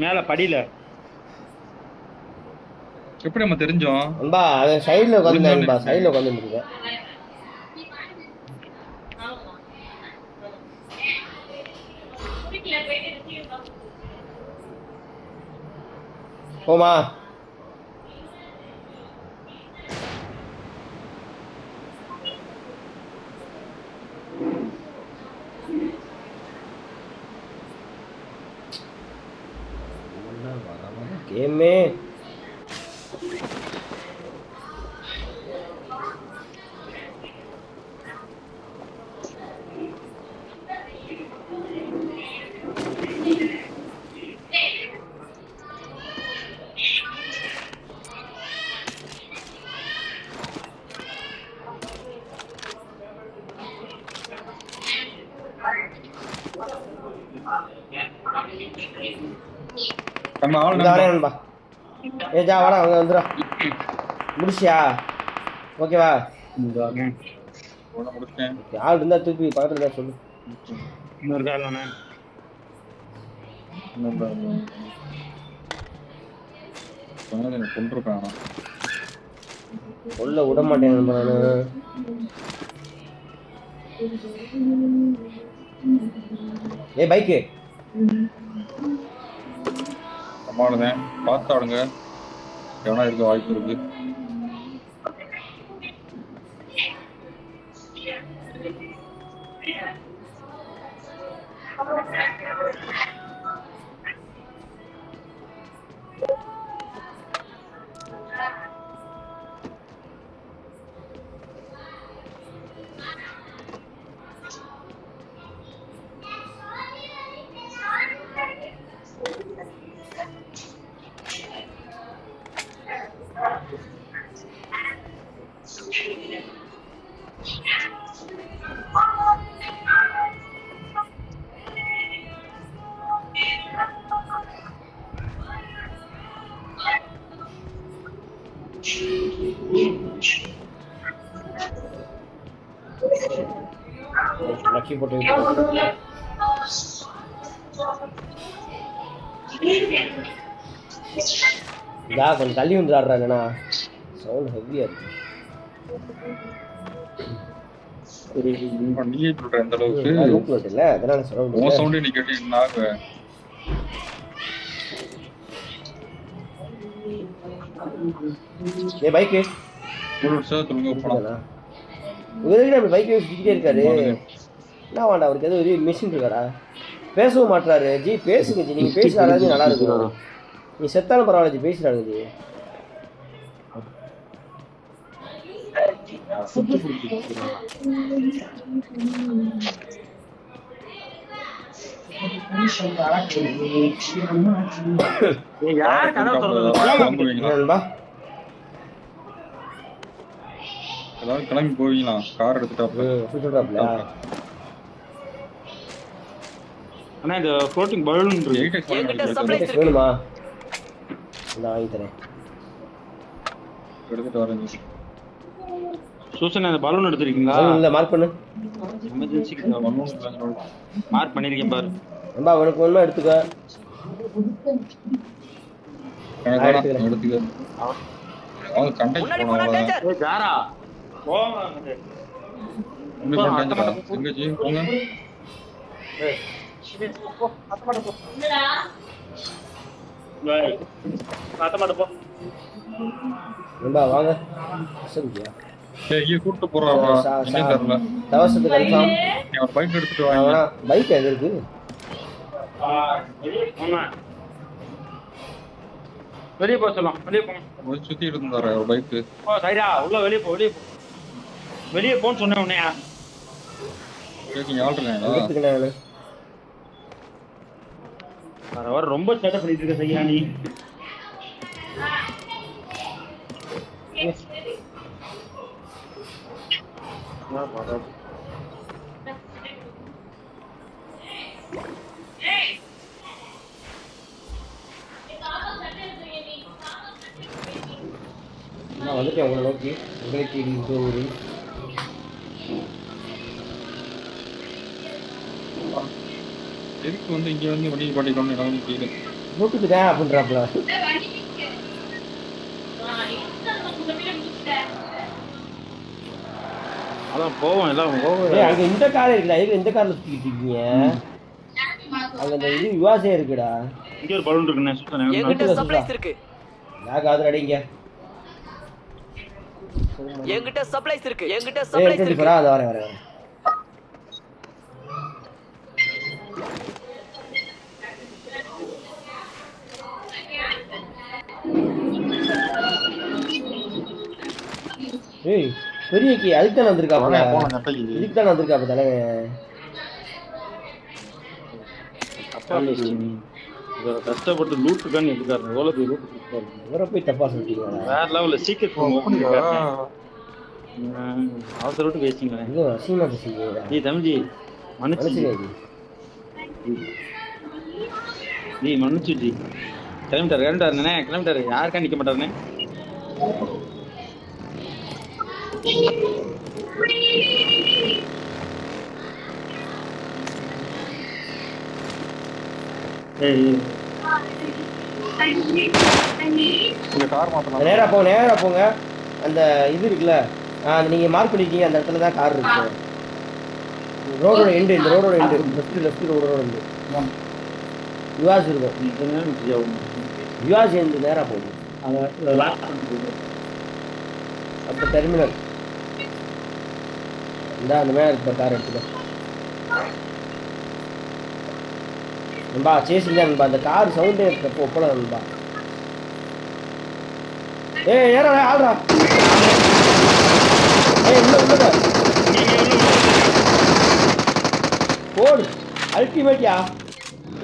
மேல படியில. எப்படி நம்ம தெரிஞ்சோம்? நண்பா அது சைடில் உட்காந்து நண்பா சைடில் உட்காந்து இருக்கேன். போமா Amen. நம்ம ஆள் வரேன் நண்பா ஏ ஜா வாடா அவங்க வந்துடும் முடிச்சியா? ஓகேவா? முடிச்சிட்டேன். ஆள் இருந்தால் திருப்பி பக்கத்தில் தான் சொல்லு. இன்னொரு கால் தானே? கொண்டிருக்கான் உள்ள விட மாட்டேன் நான். ஏ பைக்கு. சமாளிதேன் பார்த்து ஆடுங்க எவனா இருக்க வாய்ப்பு இருக்கு? லக்கி போட்டு விட்டு. இதா கொஞ்சம் தள்ளி வந்து ஆடுறாங்கண்ணா சவுண்ட் ஹெவியா இருக்கு. நீயே சொல்ற அளவுக்கு. அதனால சவுண்ட் சவுண்டே நீ கேட்டு என்ன ஏ போலாம். இவருக்கு அப்படி பைக் சுற்றிக்கிட்டே இருக்காரு. என்ன வேண்டாம் அவருக்கு ஏதோ ஒரு மிஷின் இருக்காடா? பேசவும் மாட்டாரு ஜி பேசுங்க ஜி. நீங்க பேசுறாரு நல்லா இருக்கும் நீ செத்தாலும் பரவாயில்ல ஜி. பேசுறாங்க ஜி. எல்லாரும் கிளம்பி போவீங்களா கார் எடுத்துட்டாப்ல. அண்ணா இந்த ஃப்ளோட்டிங் பலூன் இருக்கு. வேணுமா? இந்த வாங்கி தரேன். எடுத்துட்டு வரேன் சூசன் அந்த பலூன் எடுத்திருக்கீங்களா? இல்ல மார்க் பண்ணு. எமர்ஜென்சிக்கு மார்க் பண்ணிருக்கேன் பாரு. நண்பா உனக்கு ஒன்றும் எடுத்துக்க. வாங்க சரியா கூட்டு போறாரா? தெரியல. தவசத்து கன்ஃபார்ம் நீ ஒரு பைக் எடுத்துட்டு வாங்க. பைக் எது இருக்கு. வெளியே போக சொல்லலாம் வெளியே போங்க போய் சுத்தி இருந்தாரு பைக் போ சைடா உள்ள வெளியே போ வெளியே போ. வெளியே போன்னு சொன்னேன் உன்னையா. வர வர ரொம்ப சேட்டை பண்ணிட்டு இருக்க செய்யா நீ. நான் வந்துட்டேன் உங்களை நோக்கி. உங்களுக்கு இது ஒரு எதுக்கு வந்து இங்க வந்து வண்டி பண்ணிக்கணும்னு எனக்கு வந்து புரியல வீட்டுக்கு தான் அப்படின்றாப்புல அதான் போவோம் எல்லாம் போவோம் ஏய் அங்க இந்த கார் எதுக்கு இந்த கார்ல சுத்திட்டு இருக்கீங்க. அங்க இந்த இது யுவாசே இருக்குடா. இங்க ஒரு பலூன் இருக்குண்ணே சுத்தனே என்கிட்ட. சப்ளைஸ் இருக்கு. யாருக்கு அது அடிங்க. என்கிட்ட சப்ளைஸ் இருக்கு என்கிட்ட சப்ளைஸ் இருக்கு. வரேன் வரேன் வரேன் ஏய். பெரிய கி அதுக்கு தானே நெட்டைக்கு. இதுக்கு தானே வந்திருக்காப்ப தலைவன். கஷ்டப்பட்டு லூட்டுக்கான்னு இருக்காரு எவ்வளவு பேர் லூட்டு இருக்காரு இவரை போய் தப்பா சொல்லிட்டீங்களா? வேற லெவல்ல சீக்கிரம் போங்க ஓப்பன் அவசர விட்டு பேசிங்களேன். அசிங்கமா பேசுறீங்க? நீ தம்பிஜி மன்னிச்சு நீ மன்னிச்சு ஜி கிளம்பிட்டாரு கிளம்பிட்டாருண்ணே கிளம்பிட்டாரு. யாருக்கா நிக்க மாட்டாருண்ணே ஏய் இங்க கார் மாத்தலாம் நேரா போங்க நேரா போங்க. அந்த இது இருக்குல்ல நீங்க மார்க் பண்ணிருக்கீங்க அந்த இடத்துல தான் கார் இருக்கு. ரோடோட எண்டு இந்த ரோடோட எண்டு லெஃப்ட் லெஃப்ட் ரோடோட எண்டு யுவாஸ் இருக்கும். யுவாஸ் எண்டு நேரா பண்ணிட்டு அப்போ டெர்மினல் இந்த அந்த மேலே இருக்க கார் எடுத்துக்கோ. நண்பா சேசிங்க நண்பா அந்த கார் சவுண்டே இருக்கப்போ ஒப்பல நண்பா. ஏய் ஏறா ஆள்றா. ஏய் உள்ள உள்ள போடு. அல்டிமேட்யா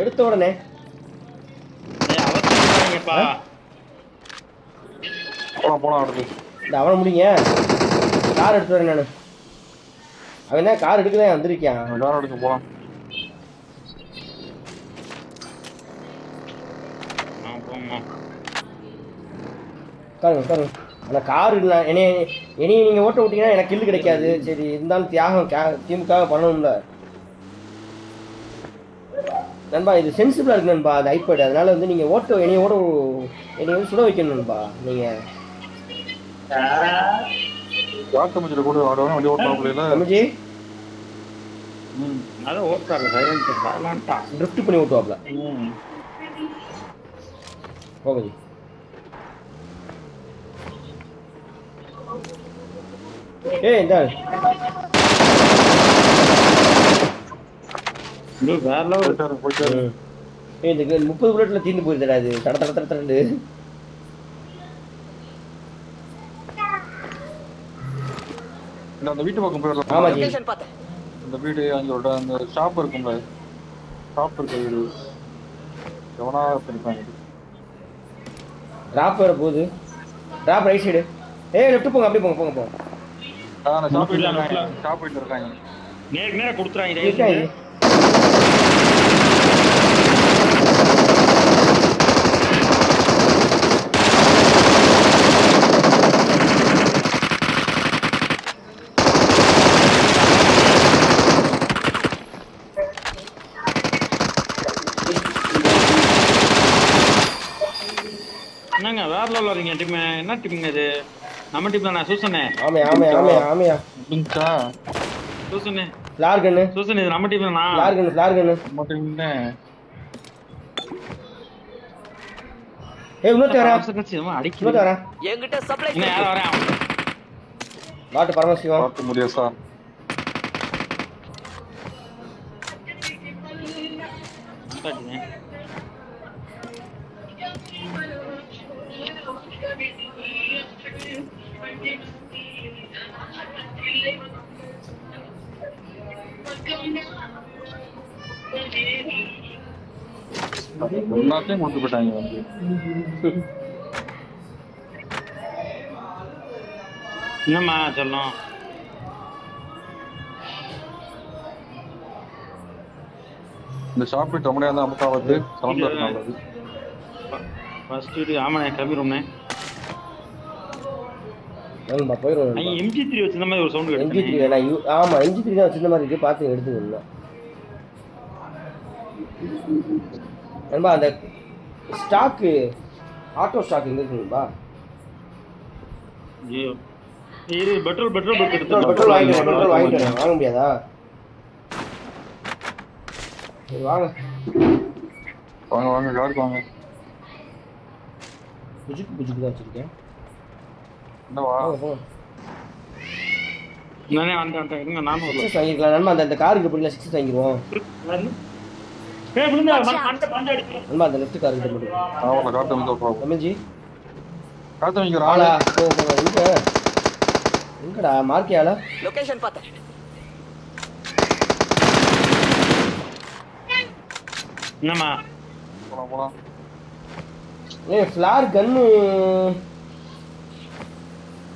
எடுத்த உடனே. போலாம் போலாம் அடுத்து இந்த அவனை முடிங்க. கார் எடுத்து வரேன் நான். அவன் தான் கார் எடுக்கதான் வந்திருக்கான் கார் எடுத்து போலாம் உட்காருங்க உட்காருங்க. ஆனால் கார் இல்லை. என்னைய என்னைய நீங்கள் ஓட்ட விட்டீங்கன்னா எனக்கு கில்லு கிடைக்காது. சரி இருந்தாலும் தியாகம் கே திமுக பண்ணணும்ல. நண்பா இது சென்சிபிளாக இருக்கு நண்பா. அது ஐபேட் அதனால வந்து நீங்கள் ஓட்ட என்னைய ஓட என்னைய வந்து சுட வைக்கணும் நண்பா. நீங்கள் வாக்கு அமைச்சர் கூட ஆடுவாங்க வண்டி ஓட்டலாம் முடியல தமிழ்ஜி ம் அதான் ஓட்டாரு சைலண்ட் சைலண்டா ட்ரிஃப்ட் பண்ணி ஓட்டுவாப்ல. போகுது ஏய் இந்த வேற லெவல் போயிட்டாரு போயிட்டாரு ஏய் இந்த முப்பது புல்லட்ல தீர்ந்து போயிருந்தடா இது. தட தட தட தடண்டு அந்த வீட்டு பக்கம் போயிடலாம். ஆமா ஜி லொகேஷன் பார்த்தேன். இந்த வீடு அங்க அந்த ஷாப் இருக்கும்ல. ஷாப் இருக்க வீடு. எவனா பண்ணிருப்பாங்க டிராப் வர போகுது. டிராப் ரைட் சைடு ஏய் லெஃப்ட் போங்க அப்படியே போங்க போங்க போங்க. ஆ ஷாப் வீட்டுல ஷாப் வீட்டுல இருக்காங்க. நேருக்கு நேரா கொடுத்துறாங்க என்னங்க வேற லெவல் வரீங்க டீம் என்ன டீமுங்க இது? நம்ம டீம் தான் சூசனே? ஆமையா ஆமையா ஆமையா ஆமையா முடிஞ்சா சூசனே. ஃப்ளார் கன்னு சூசன் இது நம்ம டீம் தான்? ஃப்ளார் கன்னு ஃப்ளார் கன்னு மட்டும் என்ன? ஏய் இன்னொருத்த வரேன் அடிக்கணும் இன்னொருத்த வரேன் என்கிட்ட சப்ளைஸ் என்ன யாரும் வரேன் வாட்டு பரமசிவம். பார்க்க முடியாது சார்? எல்லாத்தையும் கொடுத்து போயிட்டாங்க வந்து என்னம்மா சொல்லும் இந்த ஷாப் வீட்டு ரொம்ப நேரம் தான் அமுக்காவது சவுண்ட் இருக்காங்க அது ஃபர்ஸ்ட் வீடு ஆமாண்ணே கிளம்பிடும்ண்ணே போயிடும் ஐயா எம்ஜி த்ரீ வச்சிருந்த மாதிரி ஒரு சவுண்ட் எம்ஜி த்ரீ நான் ஆமாம் எம்ஜி த்ரீ தான் வச்சிருந்த மாதிரி இருக்கு பார்த்து எடுத்துக்கணும் நண்பா அந்த ஸ்டாக்கு ஆட்டோ ஸ்டாக் எங்க இருக்குங்கப்பா ஐயோ. இரு பெட்ரோல் பெட்ரோல் பெட்ரோல் பெட்ரோல் வாங்கிட்டு பெட்ரோல் வாங்கிட்டு. வாங்க முடியாதா? சரி வாங்க. வாங்க வாங்க காருக்கு வாங்க? புஜுக்கு புஜுக்கு தான் வச்சிருக்கேன். வாங்க போங்க நானே வந்துட்டேன் நானும் சிக்ஸஸ் வாங்கிக்கலாம் நண்பா அந்த அந்த காருக்கு போய் சிக்ஸஸ் வாங்கிடுவோம் அந்த லெஃப்ட் மட்டும். வந்து காட்டு வைக்கிற ஆளா ஆளா? போ போ எங்க? எங்கடா? மார்க்கே ஆளா? லொகேஷன் பார்த்தேன். என்னம்மா? போலாம் போலாம். ஏய் ஃப்ளார் கன்னு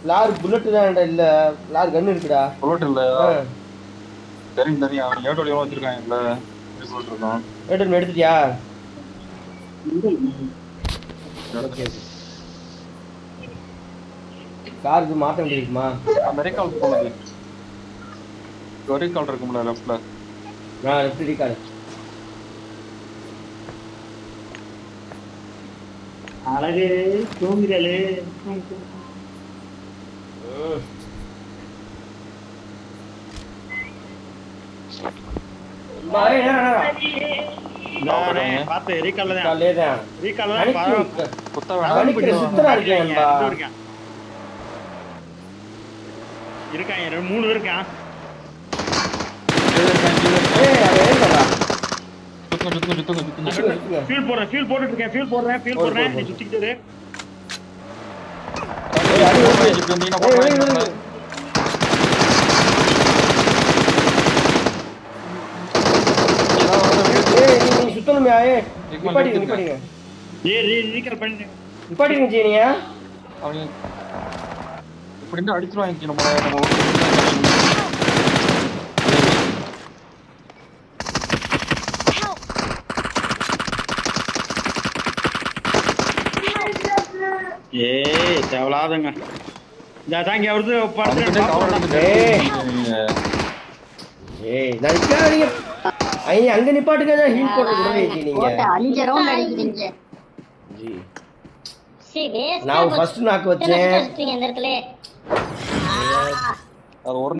ஃப்ளார் புல்லட் தான் இல்ல? ஃப்ளார் கன்னு இருக்குடா. புல்லட் இல்ல தெரியும் தெரியும். அவன் ஏட்டோ எவ்வளோ வச்சிருக்காங்க இல்ல இருக்கான் எடுத்து எடுத்துட்டியா? காருக்கு மாற்ற வேண்டியிருக்குமா? அந்த ரீகால் போனது ஒரு ரீகால் இருக்கும்ல லெஃப்ட்ல நான் லெஃப்ட் ரீகார்டு அழகு தூங்குறலே பார்த்து ரீகால்ல தான் காலையே தான் ரீகால்ல தான் கணிக்கு குத்த வேணாம் கணிக்கிற சித்தரா இருக்கேன்பா இருக்கான் இருக்காங்க மூணு இருக்கான். ஃபியூல் போடுறேன் ஃபியூல் போட்டுட்டு இருக்கேன் ஃபியூல் போடுறேன் ஃபியூல் போடு, போடுறேன். போடு, நீ. சுத்திக்கிட்டு இரு. ஏய் அடி போட்டு ஏய், வச்சுட்டு வந்தீங்கன்னா ஏய், போட்டு ஏய், வாங்கிட்டு ஏய். ஏய் ஏய் நிப்பாட்டிங்க நிப்பாட்டிங்க ஏய் ரீ ரீகால் பண்ணி நிப்பாட்டிங்க ஜீனியா. அவங்க இப்படி இருந்து அடிச்சிருவாங்க நம்ம நம்ம ஊருக்கு. ஏய் தேவலாதங்க. இந்த தாங்க cover எடுத்துட்டு ஏய். நீங்க. ஏய் ஐய அங்க நிப்பாட்டுங்க தான் ஹீல் போட்டு விடவே நீங்க. அஞ்சு ரவுண்ட் அடிக்கிறீங்க ஜி. waste ஆ நான். ஃபர்ஸ்ட் நாக்கு இத்தனை வச்சேன். இந்த இடத்துல. அது ஒரு